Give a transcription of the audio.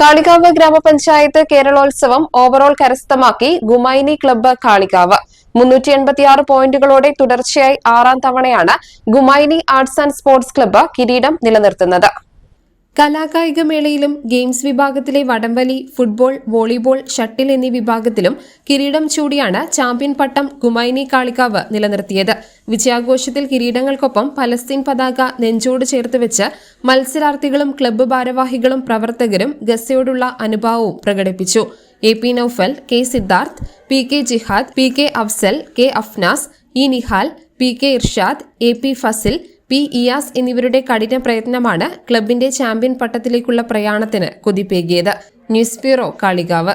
Kalikavu ഗ്രാമപഞ്ചായത്ത് Keralolsavam overall കരസ്ഥമാക്കി ഗുമൈനി club Kalikavu. മുന്നൂറ്റി എൺപത്തിയാറ് പോയിന്റുകളോടെ തുടർച്ചയായി ആറാം തവണയാണ് Gumaini arts and sports club കിരീടം നിലനിർത്തുന്നത്. കലാകായിക മേളയിലും ഗെയിംസ് വിഭാഗത്തിലെ വടംവലി ഫുട്ബോൾ വോളിബോൾ ഷട്ടിൽ എന്നീ വിഭാഗത്തിലും കിരീടം ചൂടിയാണ് ചാമ്പ്യൻ പട്ടം ഗുമൈനി കാളികാവ് നിലനിർത്തിയത്. വിജയാഘോഷത്തിൽ കിരീടങ്ങൾക്കൊപ്പം പലസ്തീൻ പതാക നെഞ്ചോട് ചേർത്ത് വെച്ച് മത്സരാർത്ഥികളും ക്ലബ്ബ് ഭാരവാഹികളും പ്രവർത്തകരും ഗസയോടുള്ള അനുഭാവവും പ്രകടിപ്പിച്ചു. A P Noufal K Siddharth P K Jihad P K Afsal K Afnas E Nihal P K Irshad A P Fasil P Iyas എന്നിവരുടെ കഠിന പ്രയത്നമാണ് ക്ലബിന്റെ ചാമ്പ്യൻ പട്ടത്തിലേക്കുള്ള പ്രയാണത്തിന് കുതിപ്പേകിയത്. News bureau Kalikavu.